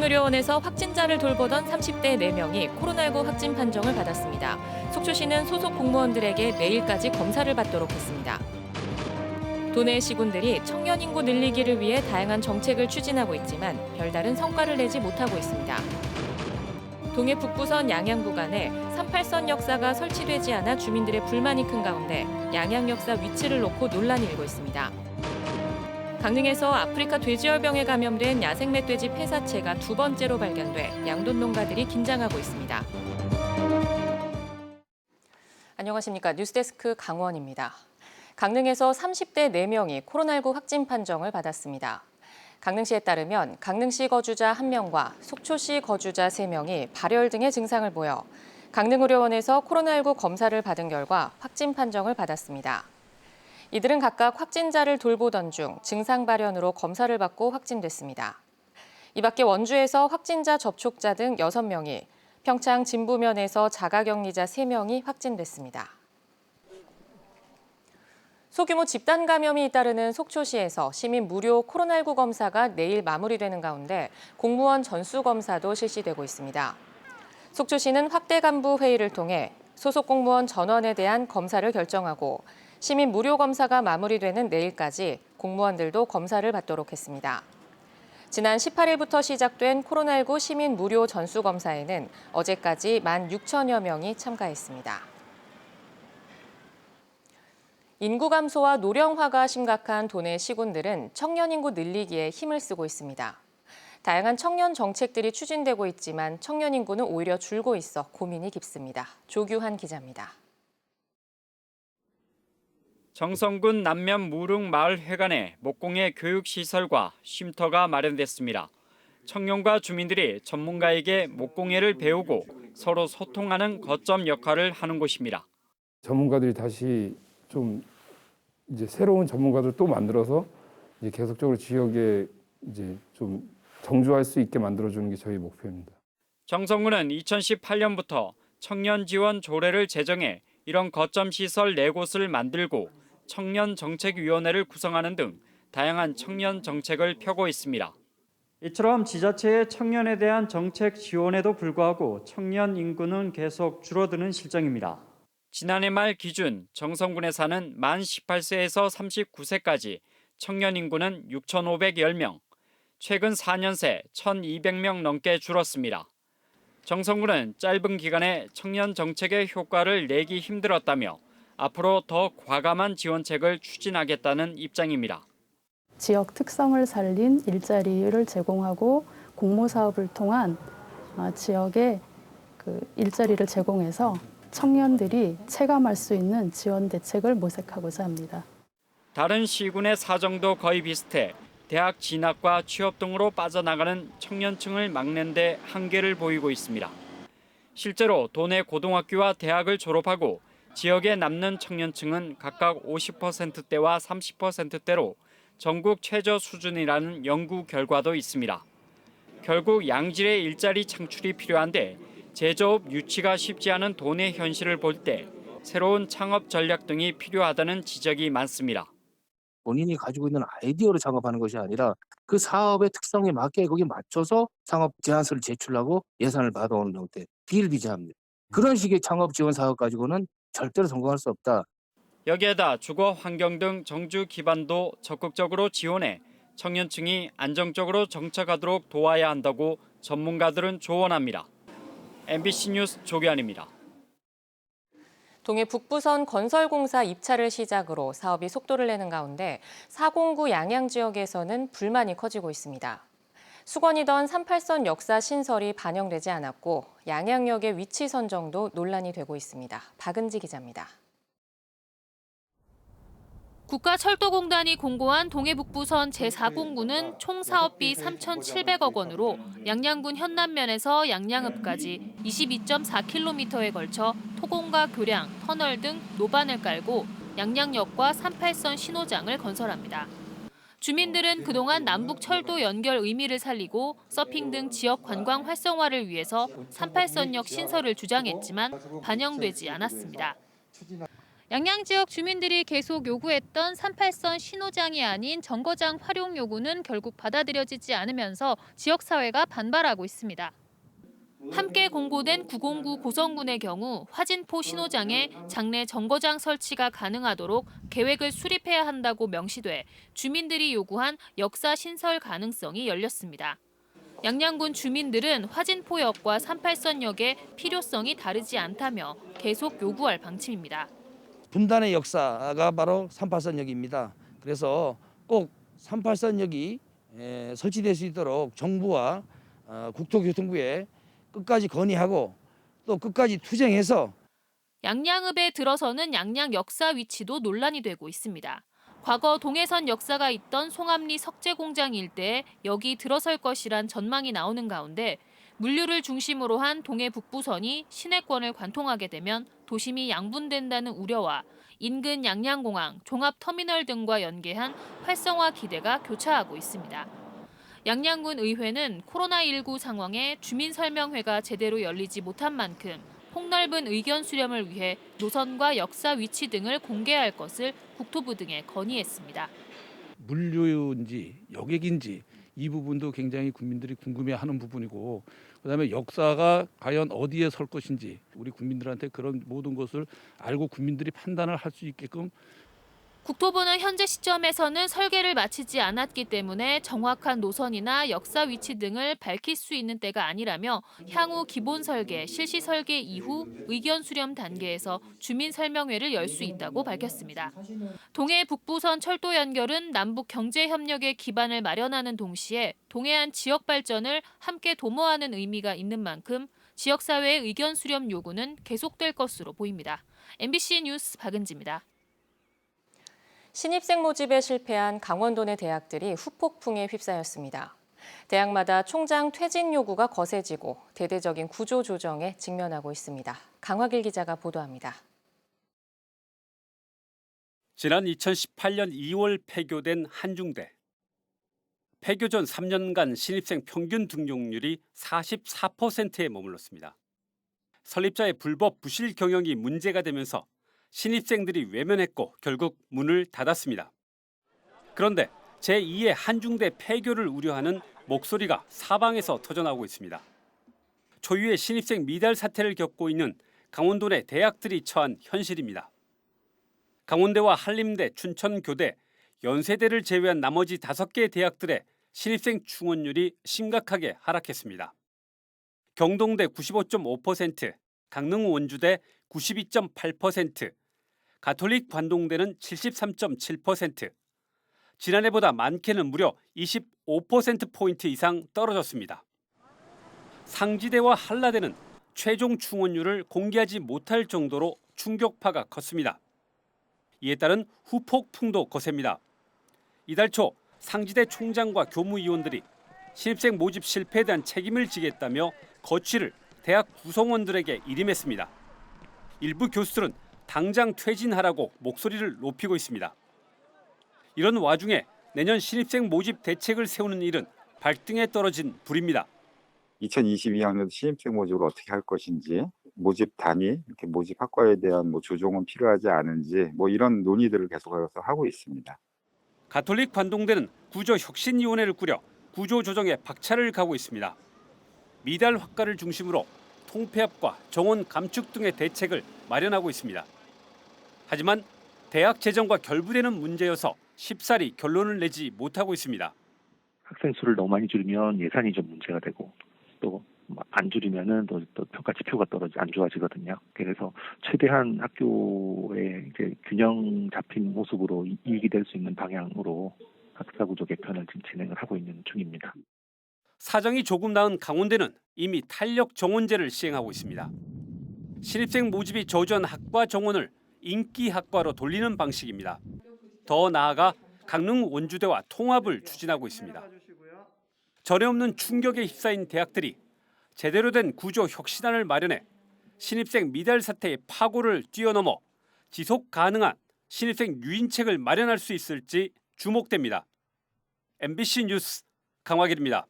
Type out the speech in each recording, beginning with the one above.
강릉의료원에서 확진자를 돌보던 30대 4명이 코로나19 확진 판정을 받았습니다. 속초시는 소속 공무원들에게 내일까지 검사를 받도록 했습니다. 도내 시군들이 청년 인구 늘리기를 위해 다양한 정책을 추진하고 있지만 별다른 성과를 내지 못하고 있습니다. 동해 북부선 양양 구간에 38선 역사가 설치되지 않아 주민들의 불만이 큰 가운데 양양 역사 위치를 놓고 논란이 일고 있습니다. 강릉에서 아프리카 돼지열병에 감염된 야생 멧돼지 폐사체가 두 번째로 발견돼 양돈 농가들이 긴장하고 있습니다. 안녕하십니까 뉴스데스크 강원입니다. 강릉에서 30대 4명이 코로나19 확진 판정을 받았습니다. 강릉시에 따르면 강릉시 거주자 1명과 속초시 거주자 3명이 발열 등의 증상을 보여 강릉의료원에서 코로나19 검사를 받은 결과 확진 판정을 받았습니다. 이들은 각각 확진자를 돌보던 중 증상 발현으로 검사를 받고 확진됐습니다. 이 밖에 원주에서 확진자 접촉자 등 6명이, 평창 진부면에서 자가격리자 3명이 확진됐습니다. 소규모 집단 감염이 잇따르는 속초시에서 시민 무료 코로나19 검사가 내일 마무리되는 가운데 공무원 전수 검사도 실시되고 있습니다. 속초시는 확대 간부 회의를 통해 소속 공무원 전원에 대한 검사를 결정하고 시민 무료 검사가 마무리되는 내일까지 공무원들도 검사를 받도록 했습니다. 지난 18일부터 시작된 코로나19 시민 무료 전수 검사에는 어제까지 1만 6천여 명이 참가했습니다. 인구 감소와 노령화가 심각한 도내 시군들은 청년 인구 늘리기에 힘을 쓰고 있습니다. 다양한 청년 정책들이 추진되고 있지만 청년 인구는 오히려 줄고 있어 고민이 깊습니다. 조규환 기자입니다. 정성군 남면 무릉 마을 회관에 목공의 교육 시설과 쉼터가 마련됐습니다. 청년과 주민들이 전문가에게 목공예를 배우고 서로 소통하는 거점 역할을 하는 곳입니다. 전문가들이 다시 좀 이제 새로운 전문가들 또 만들어서 이제 계속적으로 지역에 이제 좀 정주할 수 있게 만들어주는 게 저희 목표입니다. 정성군은 2018년부터 청년 지원 조례를 제정해 이런 거점 시설 네 곳을 만들고 청년 정책위원회를 구성하는 등 다양한 청년 정책을 펴고 있습니다. 이처럼 지자체의 청년에 대한 정책 지원에도 불구하고 청년 인구는 계속 줄어드는 실정입니다. 지난해 말 기준 정성군에 사는 만 18세에서 39세까지 청년 인구는 6,510명, 최근 4년 새 1,200명 넘게 줄었습니다. 정성군은 짧은 기간에 청년 정책의 효과를 내기 힘들었다며 앞으로 더 과감한 지원책을 추진하겠다는 입장입니다. 지역 특성을 살린 일자리를 제공하고 공모 사업을 통한 아, 지역에 그 일자리를 제공해서 청년들이 체감할 수 있는 지원 대책을 모색하고자 합니다. 다른 시군의 사정도 거의 비슷해 대학 진학과 취업 등으로 빠져나가는 청년층을 막는 데 한계를 보이고 있습니다. 실제로 도내 고등학교와 대학을 졸업하고 지역에 남는 청년층은 각각 50%대와 30%대로 전국 최저 수준이라는 연구 결과도 있습니다. 결국 양질의 일자리 창출이 필요한데 제조업 유치가 쉽지 않은 도내 현실을 볼 때 새로운 창업 전략 등이 필요하다는 지적이 많습니다. 본인이 가지고 있는 아이디어로 작업하는 것이 아니라 그 사업의 특성에 맞게 거기에 맞춰서 창업 제안서를 제출하고 예산을 받아오는 형태 비일비재합니다. 그런 식의 창업 지원 사업 가지고는 절대로 성공할 수 없다. 여기에다 주거 환경 등 정주 기반도 적극적으로 지원해 청년층이 안정적으로 정착하도록 도와야 한다고 전문가들은 조언합니다. MBC 뉴스 조기환입니다. 동해 북부선 건설공사 입찰을 시작으로 사업이 속도를 내는 가운데 409 양양 지역에서는 불만이 커지고 있습니다. 수건이던 38선 역사 신설이 반영되지 않았고 양양역의 위치 선정도 논란이 되고 있습니다. 박은지 기자입니다. 국가철도공단이 공고한 동해북부선 제4공구는 총 사업비 3,700억 원으로 양양군 현남면에서 양양읍까지 22.4km에 걸쳐 토공과 교량, 터널 등 노반을 깔고 양양역과 38선 신호장을 건설합니다. 주민들은 그동안 남북 철도 연결 의미를 살리고 서핑 등 지역 관광 활성화를 위해서 38선역 신설을 주장했지만 반영되지 않았습니다. 양양 지역 주민들이 계속 요구했던 38선 신호장이 아닌 정거장 활용 요구는 결국 받아들여지지 않으면서 지역 사회가 반발하고 있습니다. 함께 공고된 909 고성군의 경우 화진포 신호장에 장내 정거장 설치가 가능하도록 계획을 수립해야 한다고 명시돼 주민들이 요구한 역사 신설 가능성이 열렸습니다. 양양군 주민들은 화진포역과 38선역의 필요성이 다르지 않다며 계속 요구할 방침입니다. 분단의 역사가 바로 38선역입니다. 그래서 꼭 38선역이 설치될 수 있도록 정부와 어, 국토교통부에 끝까지 건의하고 또 끝까지 투쟁해서 양양읍에 들어서는 양양 역사 위치도 논란이 되고 있습니다. 과거 동해선 역사가 있던 송암리 석재 공장 일대에 여기 들어설 것이란 전망이 나오는 가운데 물류를 중심으로 한 동해 북부선이 시내권을 관통하게 되면 도심이 양분된다는 우려와 인근 양양공항, 종합터미널 등과 연계한 활성화 기대가 교차하고 있습니다. 양양군 의회는 코로나19 상황에 주민 설명회가 제대로 열리지 못한 만큼 폭넓은 의견 수렴을 위해 노선과 역사 위치 등을 공개할 것을 국토부 등에 건의했습니다. 물류인지 여객인지 이 부분도 굉장히 국민들이 궁금해하는 부분이고 그다음에 역사가 과연 어디에 설 것인지 우리 국민들한테 그런 모든 것을 알고 국민들이 판단을 할 수 있게끔 국토부는 현재 시점에서는 설계를 마치지 않았기 때문에 정확한 노선이나 역사 위치 등을 밝힐 수 있는 때가 아니라며 향후 기본 설계, 실시 설계 이후 의견 수렴 단계에서 주민 설명회를 열 수 있다고 밝혔습니다. 동해 북부선 철도 연결은 남북 경제 협력의 기반을 마련하는 동시에 동해안 지역 발전을 함께 도모하는 의미가 있는 만큼 지역 사회의 의견 수렴 요구는 계속될 것으로 보입니다. MBC 뉴스 박은지입니다. 신입생 모집에 실패한 강원도 내 대학들이 후폭풍에 휩싸였습니다. 대학마다 총장 퇴진 요구가 거세지고 대대적인 구조 조정에 직면하고 있습니다. 강화길 기자가 보도합니다. 지난 2018년 2월 폐교된 한중대. 폐교 전 3년간 신입생 평균 등록률이 44%에 머물렀습니다. 설립자의 불법 부실 경영이 문제가 되면서 신입생들이 외면했고 결국 문을 닫았습니다. 그런데 제2의 한중대 폐교를 우려하는 목소리가 사방에서 터져나오고 있습니다. 초유의 신입생 미달 사태를 겪고 있는 강원도 내 대학들이 처한 현실입니다. 강원대와 한림대, 춘천교대, 연세대를 제외한 나머지 다섯 개 대학들의 신입생 충원율이 심각하게 하락했습니다. 경동대 95.5%, 강릉 원주대 92.8%, 가톨릭 관동대는 73.7%, 지난해보다 많게는 무려 25%포인트 이상 떨어졌습니다. 상지대와 한라대는 최종 충원율을 공개하지 못할 정도로 충격파가 컸습니다. 이에 따른 후폭풍도 거셉니다. 이달 초 상지대 총장과 교무위원들이 신입생 모집 실패에 대한 책임을 지겠다며 거취를 대학 구성원들에게 일임했습니다. 일부 교수들은 당장 퇴진하라고 목소리를 높이고 있습니다. 이런 와중에 내년 신입생 모집 대책을 세우는 일은 발등에 떨어진 불입니다. 2022학년 신입생 모집을 어떻게 할 것인지 모집 단위, 이렇게 모집 학과에 대한 뭐 조정은 필요하지 않은지 뭐 이런 논의들을 계속해서 하고 있습니다. 가톨릭 관동대는 구조 혁신위원회를 꾸려 구조 조정에 박차를 가고 있습니다. 미달 학과를 중심으로 통폐합과 정원 감축 등의 대책을 마련하고 있습니다. 하지만 대학 재정과 결부되는 문제여서 쉽사리 결론을 내지 못하고 있습니다. 학생 수를 너무 많이 줄이면 예산이 좀 문제가 되고 또 안 줄이면은 또, 또 평가 지표가 떨어지 안 좋아지거든요. 그래서 최대한 학교의 이제 균형 잡힌 모습으로 이- 이익이 될 수 있는 방향으로 학사 구조 개편을 지금 진행을 하고 있는 중입니다. 사정이 조금 나은 강원대는 이미 탄력 정원제를 시행하고 있습니다. 신입생 모집이 저조한 학과 정원을 인기 학과로 돌리는 방식입니다. 더 나아가 강릉 원주대와 통합을 추진하고 있습니다. 전에 없는 충격에 휩싸인 대학들이 제대로 된 구조 혁신안을 마련해 신입생 미달 사태의 파고를 뛰어넘어 지속 가능한 신입생 유인책을 마련할 수 있을지 주목됩니다. MBC 뉴스 강화길입니다.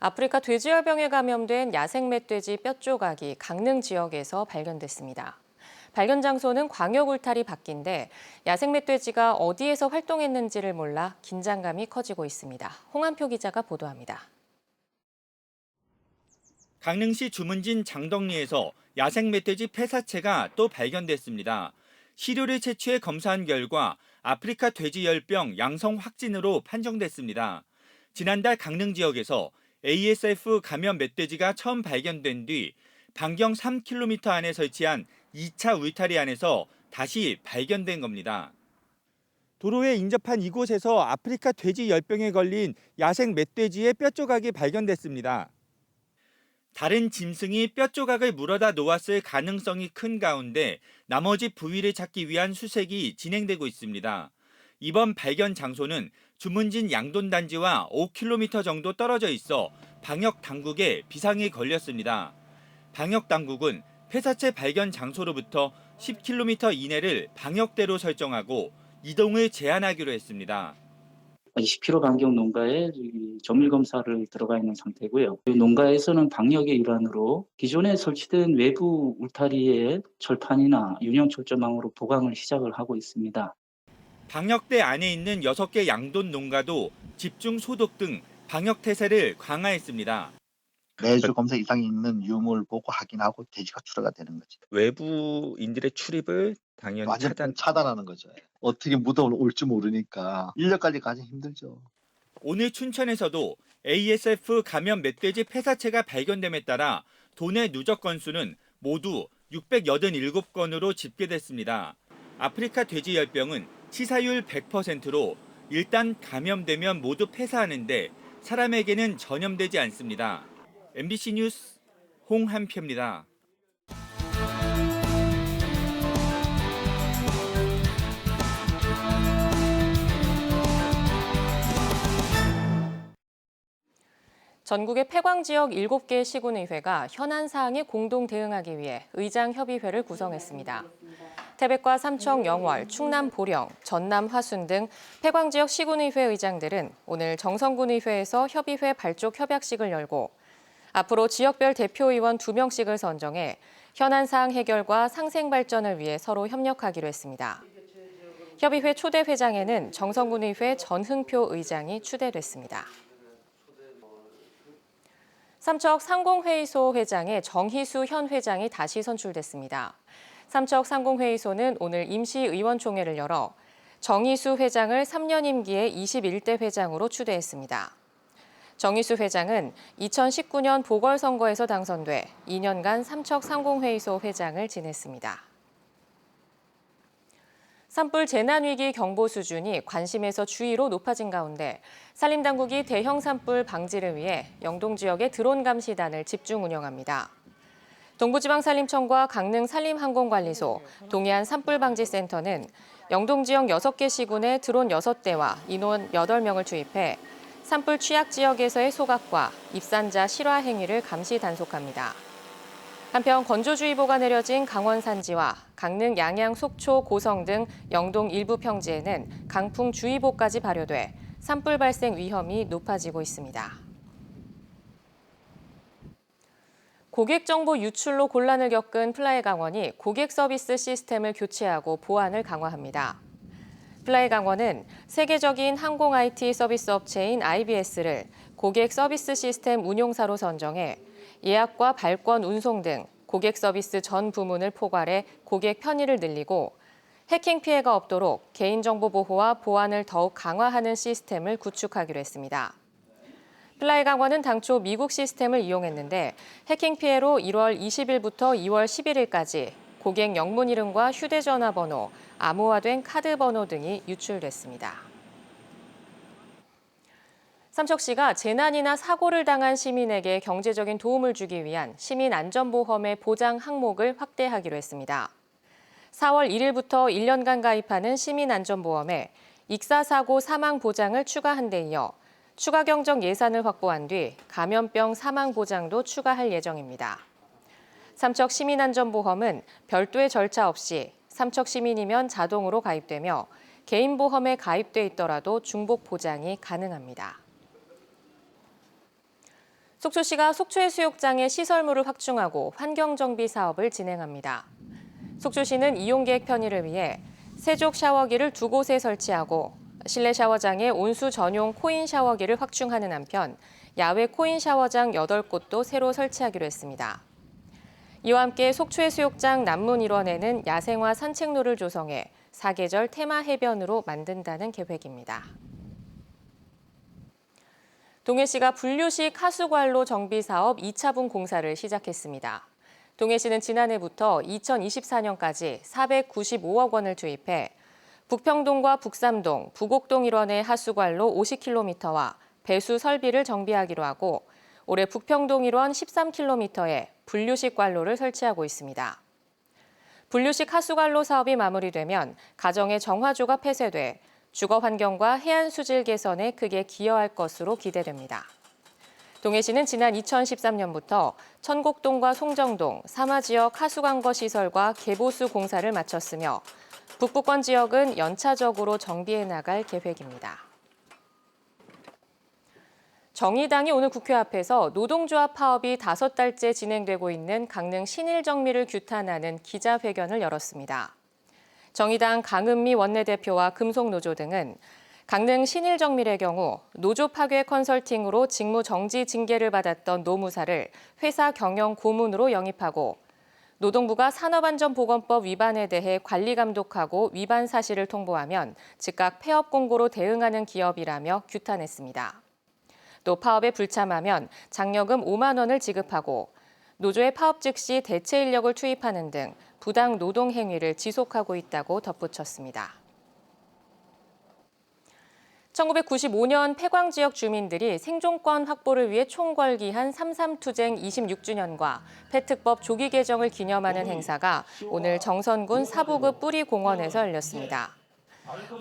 아프리카 돼지열병에 감염된 야생 멧돼지 뼈 조각이 강릉 지역에서 발견됐습니다. 발견 장소는 광역 울타리 밖인데 야생 멧돼지가 어디에서 활동했는지를 몰라 긴장감이 커지고 있습니다. 홍한표 기자가 보도합니다. 강릉시 주문진 장덕리에서 야생 멧돼지 폐사체가 또 발견됐습니다. 시료를 채취해 검사한 결과 아프리카 돼지열병 양성 확진으로 판정됐습니다. 지난달 강릉 지역에서 ASF 감염 멧돼지가 처음 발견된 뒤 반경 3km 안에 설치한 2차 울타리 안에서 다시 발견된 겁니다. 도로에 인접한 이곳에서 아프리카 돼지 열병에 걸린 야생 멧돼지의 뼈 조각이 발견됐습니다. 다른 짐승이 뼈 조각을 물어다 놓았을 가능성이 큰 가운데 나머지 부위를 찾기 위한 수색이 진행되고 있습니다. 이번 발견 장소는 주문진 양돈 단지와 5km 정도 떨어져 있어 방역 당국에 비상이 걸렸습니다. 방역 당국은 폐사체 발견 장소로부터 10km 이내를 방역대로 설정하고 이동을 제한하기로 했습니다. 20km 반경 농가에 이 정밀 검사를 들어가 있는 상태고요. 이 농가에서는 방역의 일환으로 기존에 설치된 외부 울타리의 철판이나 윤형 철조망으로 보강을 시작을 하고 있습니다. 방역대 안에 있는 6개 양돈 농가도 집중 소독 등 방역 태세를 강화했습니다. 매주 검사 이상이 있는 유물 보고 확인하고 돼지가 출하가 되는 거지. 외부인들의 출입을 당연히 완전 차단. 차단하는 거죠. 어떻게 묻어 올지 모르니까 인력 관리가 가장 힘들죠. 오늘 춘천에서도 ASF 감염 멧돼지 폐사체가 발견됨에 따라 도내 누적 건수는 모두 687건으로 집계됐습니다. 아프리카 돼지 열병은 치사율 100%로 일단 감염되면 모두 폐사하는데 사람에게는 전염되지 않습니다. MBC 뉴스 홍한표입니다. 전국의 폐광 지역 7개 시군의회가 현안 사항에 공동 대응하기 위해 의장 협의회를 구성했습니다. 태백과 삼청 영월, 충남 보령, 전남 화순 등 폐광 지역 시군의회 의장들은 오늘 정성군의회에서 협의회 발족 협약식을 열고 앞으로 지역별 대표의원 2명씩을 선정해 현안 사항 해결과 상생 발전을 위해 서로 협력하기로 했습니다. 협의회 초대 회장에는 정성군의회 전흥표 의장이 추대됐습니다. 삼척 상공회의소 회장에 정희수 현 회장이 다시 선출됐습니다. 삼척 상공회의소는 오늘 임시의원총회를 열어 정희수 회장을 3년 임기의 21대 회장으로 추대했습니다. 정희수 회장은 2019년 보궐선거에서 당선돼 2년간 삼척 상공회의소 회장을 지냈습니다. 산불 재난위기 경보 수준이 관심에서 주의로 높아진 가운데 산림당국이 대형 산불 방지를 위해 영동 지역의 드론 감시단을 집중 운영합니다. 동부지방산림청과 강릉산림항공관리소, 동해안 산불방지센터는 영동 지역 6개 시군에 드론 6대와 인원 8명을 투입해 산불 취약 지역에서의 소각과 입산자 실화 행위를 감시 단속합니다. 한편 건조주의보가 내려진 강원 산지와 강릉 양양 속초 고성 등 영동 일부 평지에는 강풍 주의보까지 발효돼 산불 발생 위험이 높아지고 있습니다. 고객 정보 유출로 곤란을 겪은 플라이 강원이 고객 서비스 시스템을 교체하고 보안을 강화합니다. 플라이 강원은 세계적인 항공 IT 서비스 업체인 IBS를 고객 서비스 시스템 운용사로 선정해 예약과 발권 운송 등 고객 서비스 전 부문을 포괄해 고객 편의를 늘리고 해킹 피해가 없도록 개인정보 보호와 보안을 더욱 강화하는 시스템을 구축하기로 했습니다. 플라이 강원은 당초 미국 시스템을 이용했는데 해킹 피해로 1월 20일부터 2월 11일까지 고객 영문 이름과 휴대전화 번호, 암호화된 카드 번호 등이 유출됐습니다. 삼척시가 재난이나 사고를 당한 시민에게 경제적인 도움을 주기 위한 시민안전보험의 보장 항목을 확대하기로 했습니다. 4월 1일부터 1년간 가입하는 시민안전보험에 익사사고 사망 보장을 추가한 데 이어 추가 경정 예산을 확보한 뒤 감염병 사망 보장도 추가할 예정입니다. 삼척 시민안전보험은 별도의 절차 없이 삼척 시민이면 자동으로 가입되며 개인 보험에 가입돼 있더라도 중복 보장이 가능합니다. 속초시가 속초해수욕장의 시설물을 확충하고 환경정비 사업을 진행합니다. 속초시는 이용객 편의를 위해 세족 샤워기를 두 곳에 설치하고 실내 샤워장에 온수 전용 코인 샤워기를 확충하는 한편 야외 코인 샤워장 8곳도 새로 설치하기로 했습니다. 이와 함께 속초해 수욕장 남문 일원에는 야생화 산책로를 조성해 사계절 테마 해변으로 만든다는 계획입니다. 동해시가 분류식 하수관로 정비 사업 2차분 공사를 시작했습니다. 동해시는 지난해부터 2024년까지 495억 원을 투입해 북평동과 북삼동, 부곡동 일원의 하수관로 50km와 배수 설비를 정비하기로 하고 올해 북평동 일원 13km에 분류식 관로를 설치하고 있습니다. 분류식 하수관로 사업이 마무리되면 가정의 정화조가 폐쇄돼 주거 환경과 해안 수질 개선에 크게 기여할 것으로 기대됩니다. 동해시는 지난 2013년부터 천곡동과 송정동, 사마 지역 하수관거 시설과 개보수 공사를 마쳤으며 북부권 지역은 연차적으로 정비해 나갈 계획입니다. 정의당이 오늘 국회 앞에서 노동조합 파업이 다섯 달째 진행되고 있는 강릉 신일정미를 규탄하는 기자회견을 열었습니다. 정의당 강은미 원내대표와 금속노조 등은 강릉 신일정밀의 경우 노조 파괴 컨설팅으로 직무 정지 징계를 받았던 노무사를 회사 경영 고문으로 영입하고 노동부가 산업안전보건법 위반에 대해 관리 감독하고 위반 사실을 통보하면 즉각 폐업 공고로 대응하는 기업이라며 규탄했습니다. 또 파업에 불참하면 장려금 5만 원을 지급하고 노조의 파업 즉시 대체 인력을 투입하는 등 부당 노동 행위를 지속하고 있다고 덧붙였습니다. 1995년 폐광 지역 주민들이 생존권 확보를 위해 총궐기한 3.3 투쟁 26주년과 폐특법 조기 개정을 기념하는 행사가 오늘 정선군 사부급 뿌리공원에서 열렸습니다.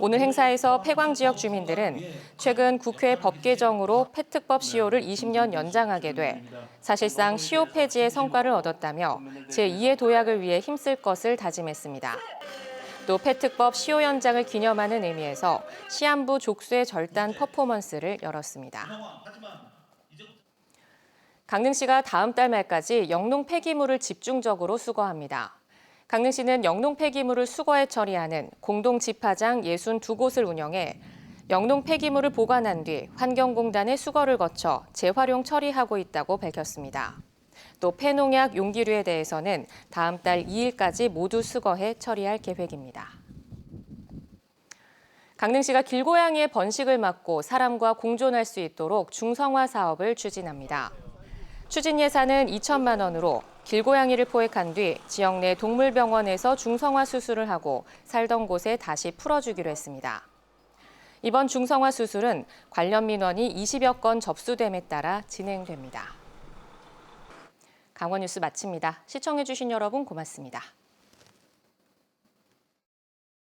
오늘 행사에서 폐광 지역 주민들은 최근 국회 법 개정으로 폐특법 시효를 20년 연장하게 돼 사실상 시효 폐지의 성과를 얻었다며 제2의 도약을 위해 힘쓸 것을 다짐했습니다. 또 폐특법 시효 연장을 기념하는 의미에서 시한부 족쇄 절단 퍼포먼스를 열었습니다. 강릉시가 다음 달 말까지 영농 폐기물을 집중적으로 수거합니다. 강릉시는 영농 폐기물을 수거해 처리하는 공동 집화장 62곳을 운영해 영농 폐기물을 보관한 뒤 환경공단의 수거를 거쳐 재활용 처리하고 있다고 밝혔습니다. 또 폐농약 용기류에 대해서는 다음 달 2일까지 모두 수거해 처리할 계획입니다. 강릉시가 길고양이의 번식을 막고 사람과 공존할 수 있도록 중성화 사업을 추진합니다. 추진 예산은 2천만 원으로 길고양이를 포획한 뒤 지역 내 동물병원에서 중성화 수술을 하고 살던 곳에 다시 풀어주기로 했습니다. 이번 중성화 수술은 관련 민원이 20여 건 접수됨에 따라 진행됩니다. 강원 뉴스 마칩니다. 시청해주신 여러분 고맙습니다.